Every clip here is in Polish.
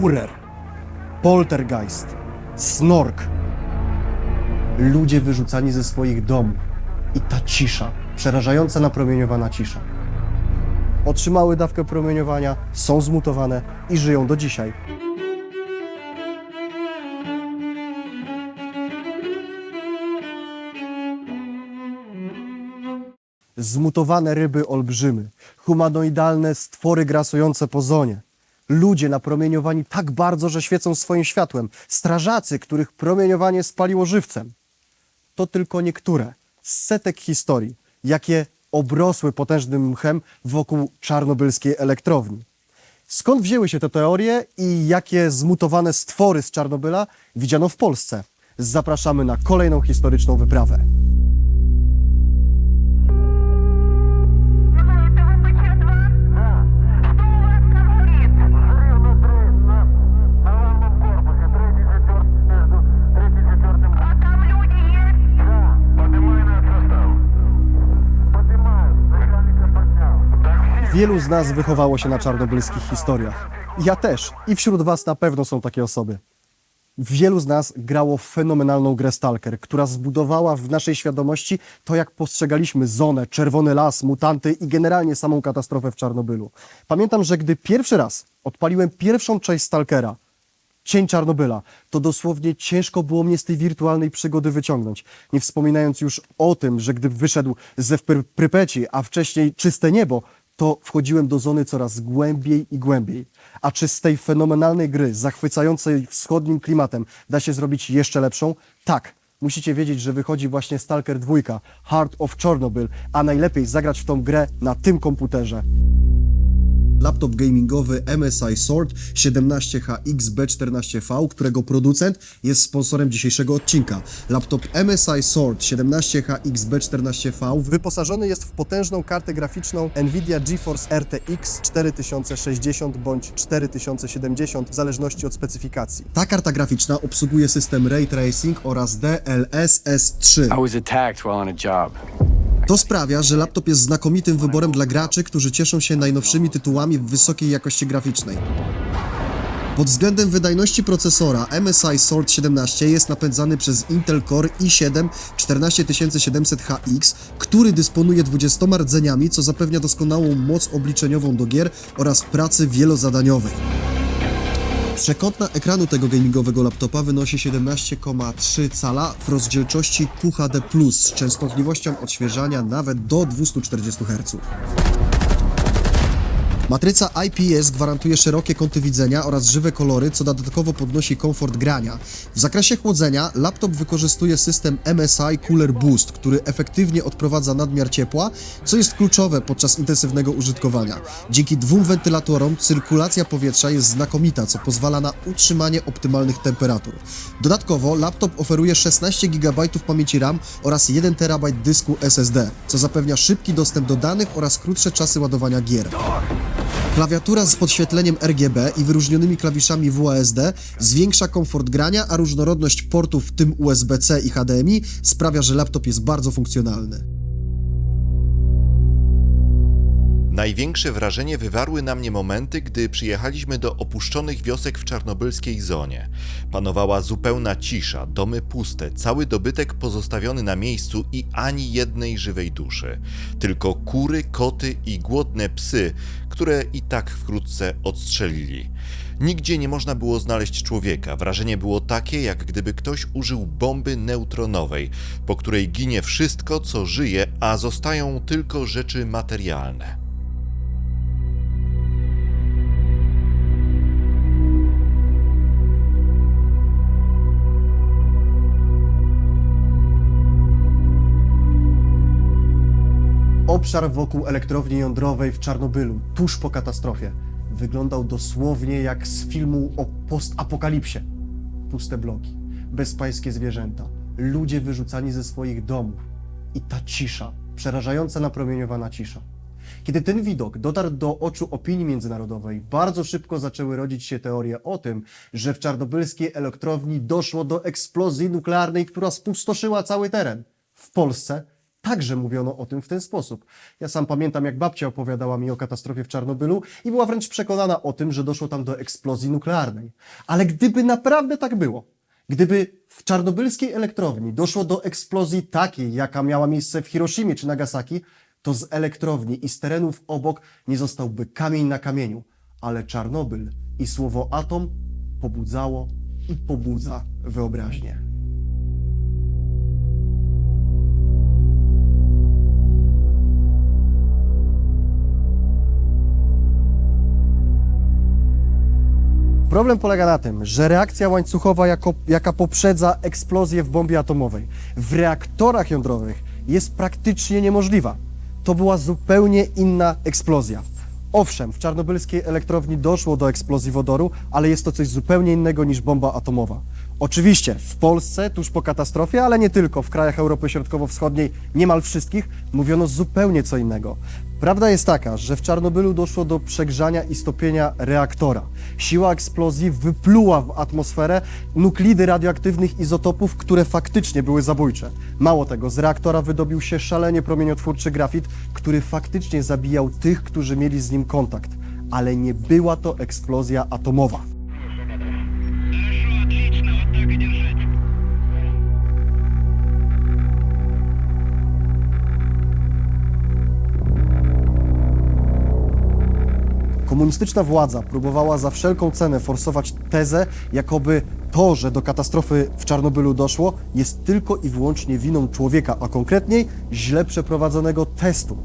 Burer, Poltergeist, Snork. Ludzie wyrzucani ze swoich domów. I ta cisza, przerażająca napromieniowana cisza. Otrzymały dawkę promieniowania, są zmutowane i żyją do dzisiaj. Zmutowane ryby olbrzymy, humanoidalne stwory grasujące po zonie. Ludzie napromieniowani tak bardzo, że świecą swoim światłem. Strażacy, których promieniowanie spaliło żywcem. To tylko niektóre z setek historii, jakie obrosły potężnym mchem wokół czarnobylskiej elektrowni. Skąd wzięły się te teorie i jakie zmutowane stwory z Czarnobyla widziano w Polsce? Zapraszamy na kolejną historyczną wyprawę. Wielu z nas wychowało się na czarnobylskich historiach. Ja też. I wśród Was na pewno są takie osoby. Wielu z nas grało fenomenalną grę Stalker, która zbudowała w naszej świadomości to, jak postrzegaliśmy zonę, czerwony las, mutanty i generalnie samą katastrofę w Czarnobylu. Pamiętam, że gdy pierwszy raz odpaliłem pierwszą część Stalkera, Cień Czarnobyla, to dosłownie ciężko było mnie z tej wirtualnej przygody wyciągnąć. Nie wspominając już o tym, że gdy wyszedł ze Pry- Prypeci, a wcześniej czyste niebo, to wchodziłem do zony coraz głębiej i głębiej. A czy z tej fenomenalnej gry, zachwycającej wschodnim klimatem, da się zrobić jeszcze lepszą? Tak. Musicie wiedzieć, że wychodzi właśnie Stalker 2, Heart of Chernobyl, a najlepiej zagrać w tą grę na tym komputerze. Laptop gamingowy MSI Sword 17HX-B14V, którego producent jest sponsorem dzisiejszego odcinka. Laptop MSI Sword 17HX-B14V wyposażony jest w potężną kartę graficzną Nvidia GeForce RTX 4060 bądź 4070 w zależności od specyfikacji. Ta karta graficzna obsługuje system Ray Tracing oraz DLSS 3. I was attacked while on a job. To sprawia, że laptop jest znakomitym wyborem dla graczy, którzy cieszą się najnowszymi tytułami w wysokiej jakości graficznej. Pod względem wydajności procesora MSI Sword 17 jest napędzany przez Intel Core i7 14700HX, który dysponuje 20 rdzeniami, co zapewnia doskonałą moc obliczeniową do gier oraz pracy wielozadaniowej. Przekątna ekranu tego gamingowego laptopa wynosi 17,3 cala w rozdzielczości QHD+, z częstotliwością odświeżania nawet do 240 Hz. Matryca IPS gwarantuje szerokie kąty widzenia oraz żywe kolory, co dodatkowo podnosi komfort grania. W zakresie chłodzenia laptop wykorzystuje system MSI Cooler Boost, który efektywnie odprowadza nadmiar ciepła, co jest kluczowe podczas intensywnego użytkowania. Dzięki dwóm wentylatorom cyrkulacja powietrza jest znakomita, co pozwala na utrzymanie optymalnych temperatur. Dodatkowo laptop oferuje 16 GB pamięci RAM oraz 1 TB dysku SSD, co zapewnia szybki dostęp do danych oraz krótsze czasy ładowania gier. Klawiatura z podświetleniem RGB i wyróżnionymi klawiszami WASD zwiększa komfort grania, a różnorodność portów, w tym USB-C i HDMI, sprawia, że laptop jest bardzo funkcjonalny. Największe wrażenie wywarły na mnie momenty, gdy przyjechaliśmy do opuszczonych wiosek w czarnobylskiej zonie. Panowała zupełna cisza, domy puste, cały dobytek pozostawiony na miejscu i ani jednej żywej duszy. Tylko kury, koty i głodne psy, które i tak wkrótce odstrzelili. Nigdzie nie można było znaleźć człowieka. Wrażenie było takie, jak gdyby ktoś użył bomby neutronowej, po której ginie wszystko, co żyje, a zostają tylko rzeczy materialne. Obszar wokół elektrowni jądrowej w Czarnobylu, tuż po katastrofie, wyglądał dosłownie jak z filmu o postapokalipsie. Puste bloki, bezpańskie zwierzęta, ludzie wyrzucani ze swoich domów i ta cisza, przerażająca napromieniowana cisza. Kiedy ten widok dotarł do oczu opinii międzynarodowej, bardzo szybko zaczęły rodzić się teorie o tym, że w czarnobylskiej elektrowni doszło do eksplozji nuklearnej, która spustoszyła cały teren. W Polsce także mówiono o tym w ten sposób. Ja sam pamiętam, jak babcia opowiadała mi o katastrofie w Czarnobylu i była wręcz przekonana o tym, że doszło tam do eksplozji nuklearnej. Ale gdyby naprawdę tak było, gdyby w czarnobylskiej elektrowni doszło do eksplozji takiej, jaka miała miejsce w Hiroshimie czy Nagasaki, to z elektrowni i z terenów obok nie zostałby kamień na kamieniu. Ale Czarnobyl i słowo atom pobudzało i pobudza wyobraźnię. Problem polega na tym, że reakcja łańcuchowa, jako, jaka poprzedza eksplozję w bombie atomowej, w reaktorach jądrowych jest praktycznie niemożliwa. To była zupełnie inna eksplozja. Owszem, w czarnobylskiej elektrowni doszło do eksplozji wodoru, ale jest to coś zupełnie innego niż bomba atomowa. Oczywiście w Polsce, tuż po katastrofie, ale nie tylko, w krajach Europy Środkowo-Wschodniej, niemal wszystkich, mówiono zupełnie co innego. Prawda jest taka, że w Czarnobylu doszło do przegrzania i stopienia reaktora. Siła eksplozji wypluła w atmosferę nuklidy radioaktywnych izotopów, które faktycznie były zabójcze. Mało tego, z reaktora wydobił się szalenie promieniotwórczy grafit, który faktycznie zabijał tych, którzy mieli z nim kontakt. Ale nie była to eksplozja atomowa. Komunistyczna władza próbowała za wszelką cenę forsować tezę, jakoby to, że do katastrofy w Czarnobylu doszło, jest tylko i wyłącznie winą człowieka, a konkretniej źle przeprowadzonego testu.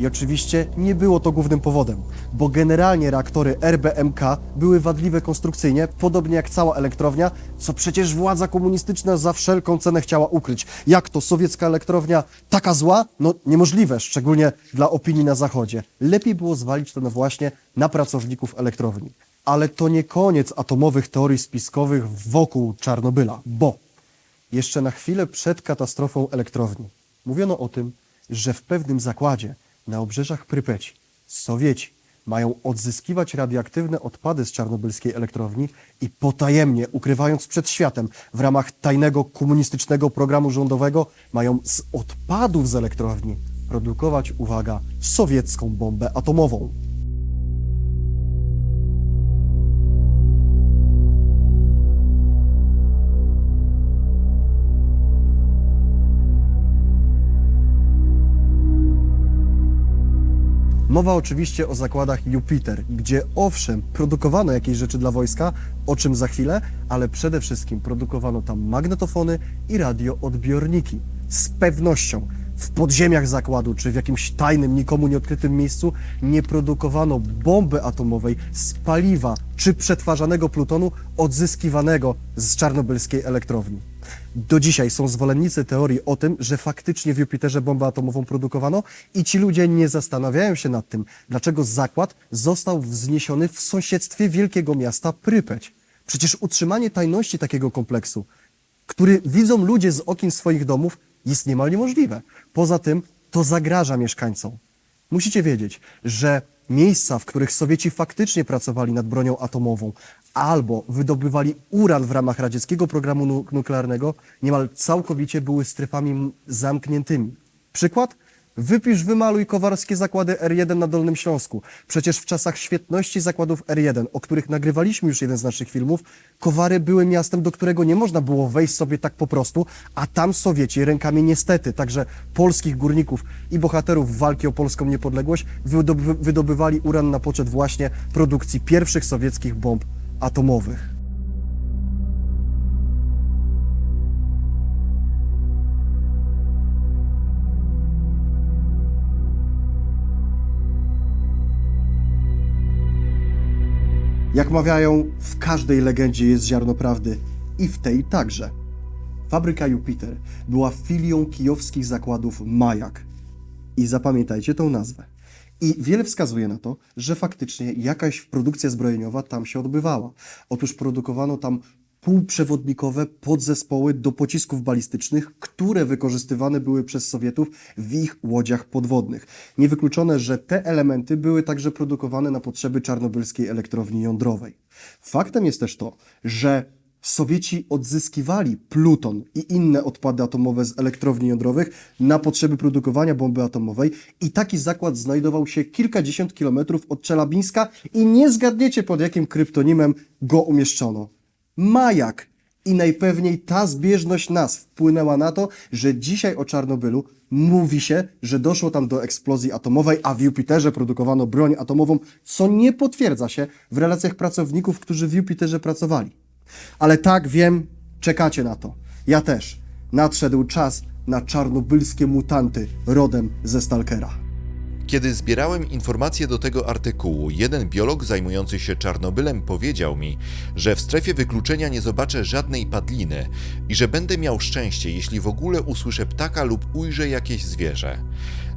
I oczywiście nie było to głównym powodem, bo generalnie reaktory RBMK były wadliwe konstrukcyjnie, podobnie jak cała elektrownia, co przecież władza komunistyczna za wszelką cenę chciała ukryć. Jak to sowiecka elektrownia taka zła? No niemożliwe, szczególnie dla opinii na Zachodzie. Lepiej było zwalić to no właśnie na pracowników elektrowni. Ale to nie koniec atomowych teorii spiskowych wokół Czarnobyla, bo jeszcze na chwilę przed katastrofą elektrowni mówiono o tym, że w pewnym zakładzie na obrzeżach Prypeci Sowieci mają odzyskiwać radioaktywne odpady z czarnobylskiej elektrowni i potajemnie, ukrywając przed światem, w ramach tajnego komunistycznego programu rządowego, mają z odpadów z elektrowni produkować, uwaga, sowiecką bombę atomową. Mowa oczywiście o zakładach Jupiter, gdzie owszem, produkowano jakieś rzeczy dla wojska, o czym za chwilę, ale przede wszystkim produkowano tam magnetofony i radioodbiorniki. Z pewnością w podziemiach zakładu czy w jakimś tajnym, nikomu nieodkrytym miejscu nie produkowano bomby atomowej z paliwa czy przetwarzanego plutonu odzyskiwanego z czarnobylskiej elektrowni. Do dzisiaj są zwolennicy teorii o tym, że faktycznie w Jupiterze bombę atomową produkowano i ci ludzie nie zastanawiają się nad tym, dlaczego zakład został wzniesiony w sąsiedztwie wielkiego miasta Prypeć. Przecież utrzymanie tajności takiego kompleksu, który widzą ludzie z okien swoich domów, jest niemal niemożliwe. Poza tym to zagraża mieszkańcom. Musicie wiedzieć, że miejsca, w których Sowieci faktycznie pracowali nad bronią atomową albo wydobywali uran w ramach radzieckiego programu nu- nuklearnego, niemal całkowicie były strefami zamkniętymi. Przykład? Wypisz, wymaluj kowarskie zakłady R1 na Dolnym Śląsku. Przecież w czasach świetności zakładów R1, o których nagrywaliśmy już jeden z naszych filmów, Kowary były miastem, do którego nie można było wejść sobie tak po prostu, a tam Sowieci rękami niestety, także polskich górników i bohaterów walki o polską niepodległość wydoby- wydobywali uran na poczet właśnie produkcji pierwszych sowieckich bomb atomowych. Jak mawiają, w każdej legendzie jest ziarno prawdy i w tej także. Fabryka Jupiter była filią kijowskich zakładów Majak. I zapamiętajcie tą nazwę. I wiele wskazuje na to, że faktycznie jakaś produkcja zbrojeniowa tam się odbywała. Otóż produkowano tam półprzewodnikowe podzespoły do pocisków balistycznych, które wykorzystywane były przez Sowietów w ich łodziach podwodnych. Niewykluczone, że te elementy były także produkowane na potrzeby czarnobylskiej elektrowni jądrowej. Faktem jest też to, że Sowieci odzyskiwali pluton i inne odpady atomowe z elektrowni jądrowych na potrzeby produkowania bomby atomowej i taki zakład znajdował się kilkadziesiąt kilometrów od Czelabińska i nie zgadniecie pod jakim kryptonimem go umieszczono. Majak. I najpewniej ta zbieżność nas wpłynęła na to, że dzisiaj o Czarnobylu mówi się, że doszło tam do eksplozji atomowej, a w Jupiterze produkowano broń atomową, co nie potwierdza się w relacjach pracowników, którzy w Jupiterze pracowali. Ale tak, wiem, czekacie na to. Ja też. Nadszedł czas na czarnobylskie mutanty rodem ze Stalkera. Kiedy zbierałem informacje do tego artykułu, jeden biolog zajmujący się Czarnobylem powiedział mi, że w strefie wykluczenia nie zobaczę żadnej padliny i że będę miał szczęście, jeśli w ogóle usłyszę ptaka lub ujrzę jakieś zwierzę.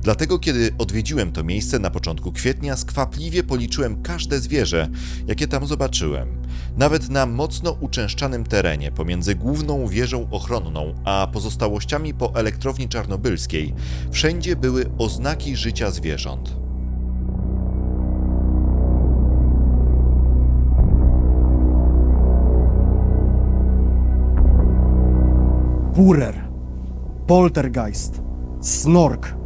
Dlatego, kiedy odwiedziłem to miejsce na początku kwietnia, skwapliwie policzyłem każde zwierzę, jakie tam zobaczyłem. Nawet na mocno uczęszczanym terenie pomiędzy główną wieżą ochronną a pozostałościami po elektrowni czarnobylskiej, wszędzie były oznaki życia zwierząt. Burer, Poltergeist, Snork.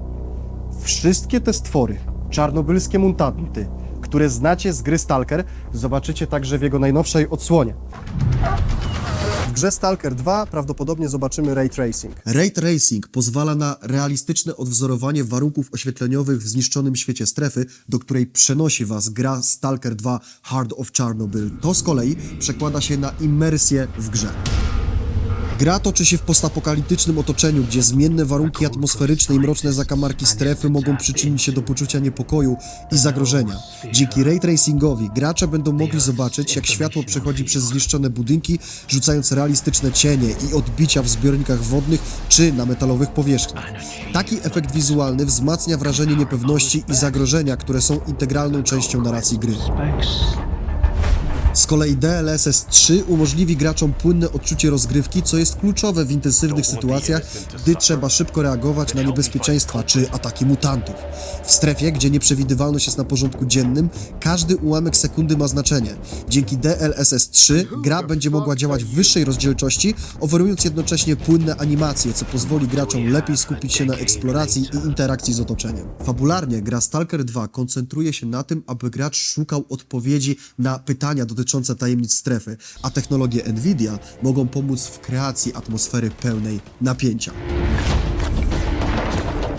Wszystkie te stwory, czarnobylskie mutanty, które znacie z gry Stalker, zobaczycie także w jego najnowszej odsłonie. W grze Stalker 2 prawdopodobnie zobaczymy Ray Tracing. Ray Tracing pozwala na realistyczne odwzorowanie warunków oświetleniowych w zniszczonym świecie strefy, do której przenosi Was gra Stalker 2 Heart of Chernobyl. To z kolei przekłada się na imersję w grze. Gra toczy się w postapokaliptycznym otoczeniu, gdzie zmienne warunki atmosferyczne i mroczne zakamarki strefy mogą przyczynić się do poczucia niepokoju i zagrożenia. Dzięki ray tracingowi gracze będą mogli zobaczyć, jak światło przechodzi przez zniszczone budynki, rzucając realistyczne cienie i odbicia w zbiornikach wodnych czy na metalowych powierzchniach. Taki efekt wizualny wzmacnia wrażenie niepewności i zagrożenia, które są integralną częścią narracji gry. Z kolei DLSS 3 umożliwi graczom płynne odczucie rozgrywki, co jest kluczowe w intensywnych sytuacjach, gdy trzeba szybko reagować na niebezpieczeństwa czy ataki mutantów. W strefie, gdzie nieprzewidywalność jest na porządku dziennym, każdy ułamek sekundy ma znaczenie. Dzięki DLSS 3 gra będzie mogła działać w wyższej rozdzielczości, oferując jednocześnie płynne animacje, co pozwoli graczom lepiej skupić się na eksploracji i interakcji z otoczeniem. Fabularnie gra Stalker 2 koncentruje się na tym, aby gracz szukał odpowiedzi na pytania dotyczące tajemnic strefy, a technologie Nvidia mogą pomóc w kreacji atmosfery pełnej napięcia.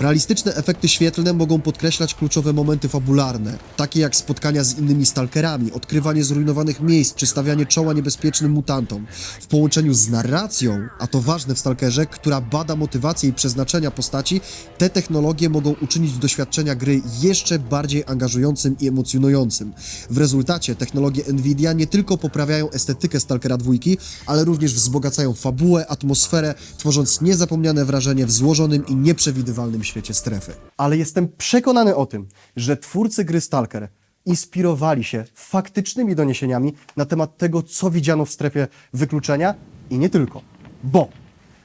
Realistyczne efekty świetlne mogą podkreślać kluczowe momenty fabularne, takie jak spotkania z innymi stalkerami, odkrywanie zrujnowanych miejsc czy stawianie czoła niebezpiecznym mutantom. W połączeniu z narracją, a to ważne w stalkerze, która bada motywację i przeznaczenia postaci, te technologie mogą uczynić doświadczenia gry jeszcze bardziej angażującym i emocjonującym. W rezultacie technologie Nvidia nie tylko poprawiają estetykę Stalkera 2, ale również wzbogacają fabułę, atmosferę, tworząc niezapomniane wrażenie w złożonym i nieprzewidywalnym świecie strefy. Ale jestem przekonany o tym, że twórcy gry Stalker inspirowali się faktycznymi doniesieniami na temat tego, co widziano w strefie wykluczenia i nie tylko. Bo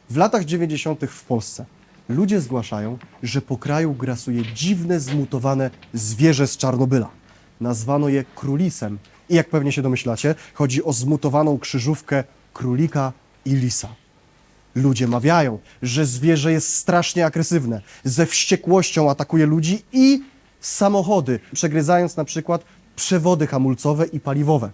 w latach 90. w Polsce ludzie zgłaszają, że po kraju grasuje dziwne, zmutowane zwierzę z Czarnobyla. Nazwano je królisem i jak pewnie się domyślacie, chodzi o zmutowaną krzyżówkę królika i lisa. Ludzie mawiają, że zwierzę jest strasznie agresywne, ze wściekłością atakuje ludzi i samochody, przegryzając na przykład przewody hamulcowe i paliwowe.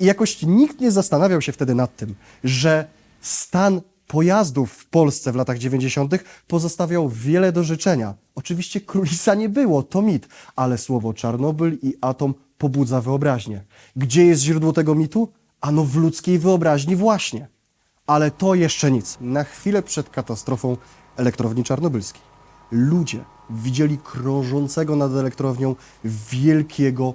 I jakoś nikt nie zastanawiał się wtedy nad tym, że stan pojazdów w Polsce w latach 90. pozostawiał wiele do życzenia. Oczywiście królisa nie było, to mit, ale słowo Czarnobyl i atom pobudza wyobraźnię. Gdzie jest źródło tego mitu? Ano w ludzkiej wyobraźni właśnie. Ale to jeszcze nic. Na chwilę przed katastrofą elektrowni czarnobylskiej ludzie widzieli krążącego nad elektrownią wielkiego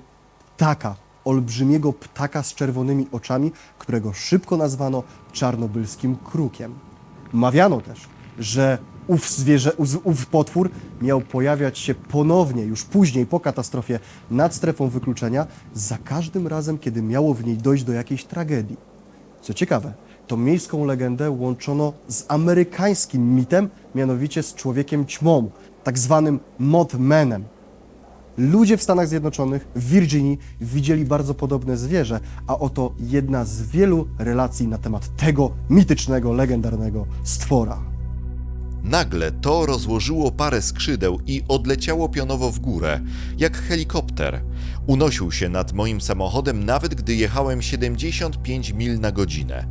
ptaka, olbrzymiego ptaka z czerwonymi oczami, którego szybko nazwano czarnobylskim krukiem. Mawiano też, że ów, zwierzę, ów- potwór miał pojawiać się ponownie, już później po katastrofie nad strefą wykluczenia, za każdym razem, kiedy miało w niej dojść do jakiejś tragedii. Co ciekawe, to miejską legendę łączono z amerykańskim mitem, mianowicie z człowiekiem ćmą, tak zwanym Mothmanem. Ludzie w Stanach Zjednoczonych, w Virginii widzieli bardzo podobne zwierzę, a oto jedna z wielu relacji na temat tego mitycznego, legendarnego stwora. Nagle to rozłożyło parę skrzydeł i odleciało pionowo w górę, jak helikopter. Unosił się nad moim samochodem, nawet gdy jechałem 75 mil na godzinę.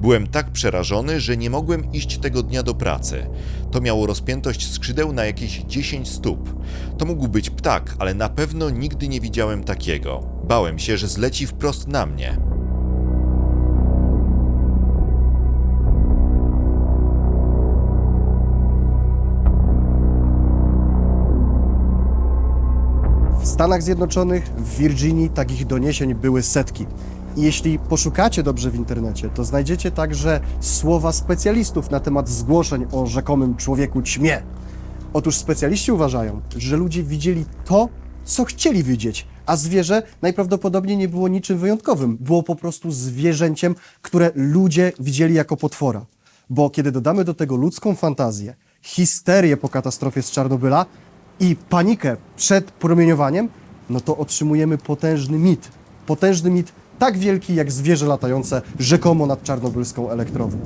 Byłem tak przerażony, że nie mogłem iść tego dnia do pracy. To miało rozpiętość skrzydeł na jakieś 10 stóp. To mógł być ptak, ale na pewno nigdy nie widziałem takiego. Bałem się, że zleci wprost na mnie. Stanach Zjednoczonych, w Virginii takich doniesień były setki. I jeśli poszukacie dobrze w internecie, to znajdziecie także słowa specjalistów na temat zgłoszeń o rzekomym człowieku ćmie. Otóż specjaliści uważają, że ludzie widzieli to, co chcieli widzieć, a zwierzę najprawdopodobniej nie było niczym wyjątkowym. Było po prostu zwierzęciem, które ludzie widzieli jako potwora. Bo kiedy dodamy do tego ludzką fantazję, histerię po katastrofie z Czarnobyla i panikę przed promieniowaniem, no to otrzymujemy potężny mit. Potężny mit tak wielki jak zwierzę latające rzekomo nad czarnobylską elektrownią.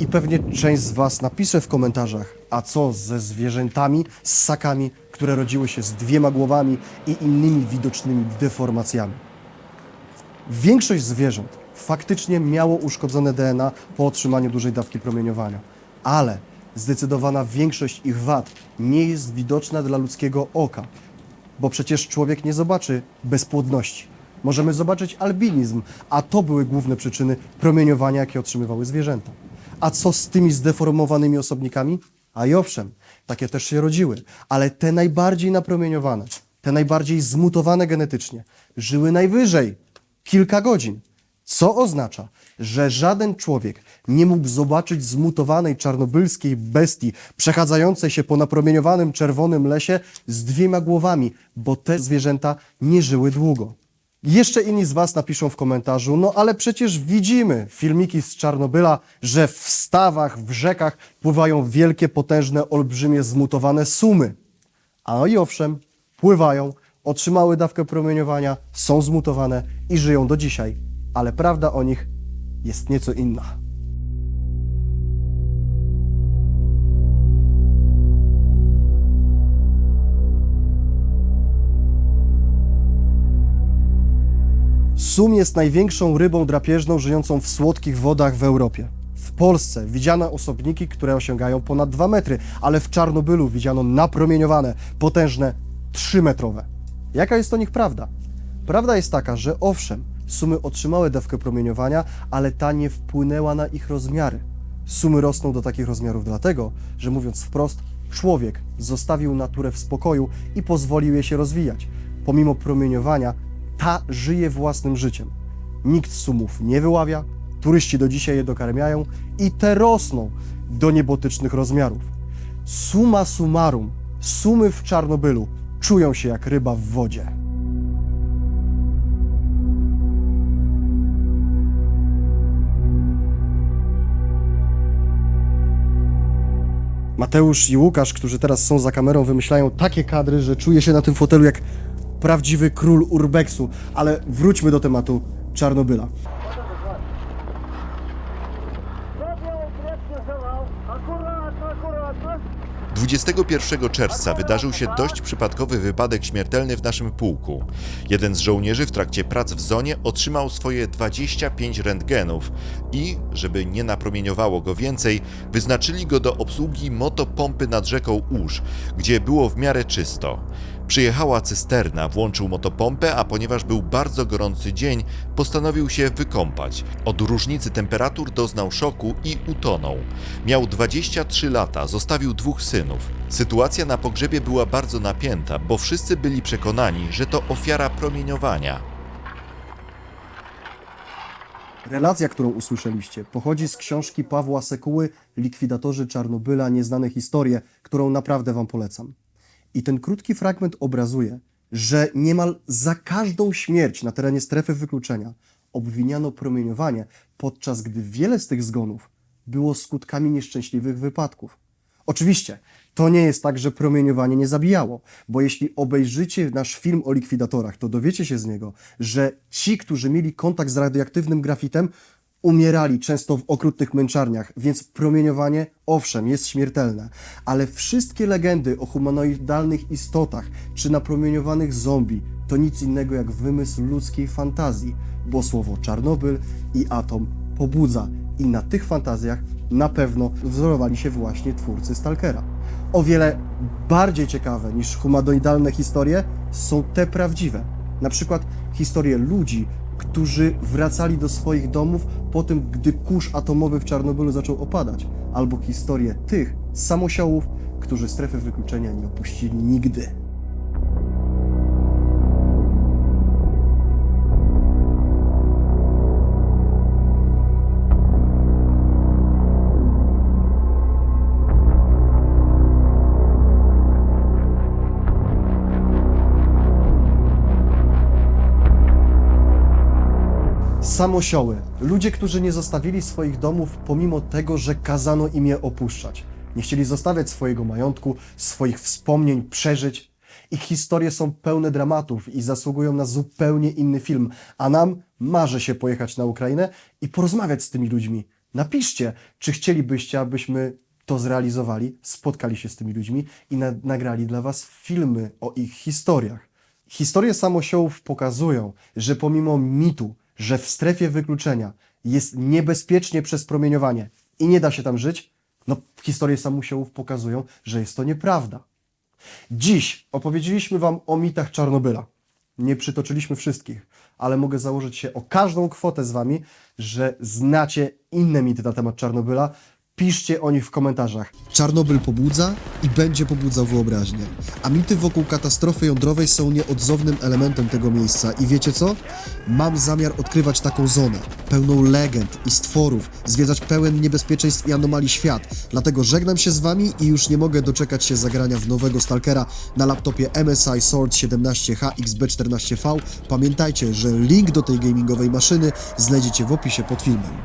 I pewnie część z Was napisze w komentarzach, a co ze zwierzętami, ssakami, które rodziły się z dwiema głowami i innymi widocznymi deformacjami. Większość zwierząt faktycznie miało uszkodzone DNA po otrzymaniu dużej dawki promieniowania, ale zdecydowana większość ich wad nie jest widoczna dla ludzkiego oka, bo przecież człowiek nie zobaczy bezpłodności. Możemy zobaczyć albinizm, a to były główne przyczyny promieniowania, jakie otrzymywały zwierzęta. A co z tymi zdeformowanymi osobnikami? A i owszem, takie też się rodziły, ale te najbardziej napromieniowane, te najbardziej zmutowane genetycznie, żyły najwyżej kilka godzin. Co oznacza, że żaden człowiek nie mógł zobaczyć zmutowanej czarnobylskiej bestii przechadzającej się po napromieniowanym czerwonym lesie z dwiema głowami, bo te zwierzęta nie żyły długo. Jeszcze inni z Was napiszą w komentarzu, no ale przecież widzimy filmiki z Czarnobyla, że w stawach, w rzekach pływają wielkie, potężne, olbrzymie, zmutowane sumy. A i owszem, pływają, otrzymały dawkę promieniowania, są zmutowane i żyją do dzisiaj, ale prawda o nich jest nieco inna. Sum jest największą rybą drapieżną żyjącą w słodkich wodach w Europie. W Polsce widziano osobniki, które osiągają ponad 2 metry, ale w Czarnobylu widziano napromieniowane, potężne 3-metrowe. Jaka jest o nich prawda? Prawda jest taka, że owszem, sumy otrzymały dawkę promieniowania, ale ta nie wpłynęła na ich rozmiary. Sumy rosną do takich rozmiarów dlatego, że mówiąc wprost, człowiek zostawił naturę w spokoju i pozwolił jej się rozwijać. Pomimo promieniowania, ta żyje własnym życiem. Nikt sumów nie wyławia, turyści do dzisiaj je dokarmiają i te rosną do niebotycznych rozmiarów. Suma summarum, sumy w Czarnobylu czują się jak ryba w wodzie. Mateusz i Łukasz, którzy teraz są za kamerą, wymyślają takie kadry, że czuję się na tym fotelu jak prawdziwy król urbexu. Ale wróćmy do tematu Czarnobyla. Аккуратно, аккуратно. 21 czerwca wydarzył się dość przypadkowy wypadek śmiertelny w naszym pułku. Jeden z żołnierzy w trakcie prac w zonie otrzymał swoje 25 rentgenów i, żeby nie napromieniowało go więcej, wyznaczyli go do obsługi motopompy nad rzeką Łóż, gdzie było w miarę czysto. Przyjechała cysterna, włączył motopompę, a ponieważ był bardzo gorący dzień, postanowił się wykąpać. Od różnicy temperatur doznał szoku i utonął. Miał 23 lata, zostawił dwóch synów. Sytuacja na pogrzebie była bardzo napięta, bo wszyscy byli przekonani, że to ofiara promieniowania. Relacja, którą usłyszeliście, pochodzi z książki Pawła Sekuły Likwidatorzy Czarnobyla Nieznane historie, którą naprawdę Wam polecam. I ten krótki fragment obrazuje, że niemal za każdą śmierć na terenie strefy wykluczenia obwiniano promieniowanie, podczas gdy wiele z tych zgonów było skutkami nieszczęśliwych wypadków. Oczywiście, To nie jest tak, że promieniowanie nie zabijało, bo jeśli obejrzycie nasz film o likwidatorach, to dowiecie się z niego, że ci, którzy mieli kontakt z radioaktywnym grafitem, umierali często w okrutnych męczarniach, więc promieniowanie, owszem, jest śmiertelne, ale wszystkie legendy o humanoidalnych istotach czy napromieniowanych zombie to nic innego jak wymysł ludzkiej fantazji, bo słowo Czarnobyl i atom pobudza i na tych fantazjach na pewno wzorowali się właśnie twórcy Stalkera. O wiele bardziej ciekawe niż humanoidalne historie są te prawdziwe. Na przykład historie ludzi, którzy wracali do swoich domów po tym, gdy kurz atomowy w Czarnobylu zaczął opadać, albo historie tych samosiołów, którzy strefy wykluczenia nie opuścili nigdy. Samosioły. Ludzie, którzy nie zostawili swoich domów pomimo tego, że kazano im je opuszczać. Nie chcieli zostawiać swojego majątku, swoich wspomnień, przeżyć. Ich historie są pełne dramatów i zasługują na zupełnie inny film. A nam marzy się pojechać na Ukrainę i porozmawiać z tymi ludźmi. Napiszcie, czy chcielibyście, abyśmy to zrealizowali, spotkali się z tymi ludźmi i na nagrali dla Was filmy o ich historiach. Historie samosiołów pokazują, że pomimo mitu, że w strefie wykluczenia jest niebezpiecznie przez promieniowanie i nie da się tam żyć, no historie samosiołów pokazują, że jest to nieprawda. Dziś opowiedzieliśmy Wam o mitach Czarnobyla. Nie przytoczyliśmy wszystkich, ale mogę założyć się o każdą kwotę z Wami, że znacie inne mity na temat Czarnobyla. Piszcie o nich w komentarzach. Czarnobyl pobudza i będzie pobudzał wyobraźnię. A mity wokół katastrofy jądrowej są nieodzownym elementem tego miejsca. I wiecie co? Mam zamiar odkrywać taką zonę, pełną legend i stworów, zwiedzać pełen niebezpieczeństw i anomalii świat. Dlatego żegnam się z wami i już nie mogę doczekać się zagrania w nowego Stalkera na laptopie MSI Sword 17H XB14V. Pamiętajcie, że link do tej gamingowej maszyny znajdziecie w opisie pod filmem.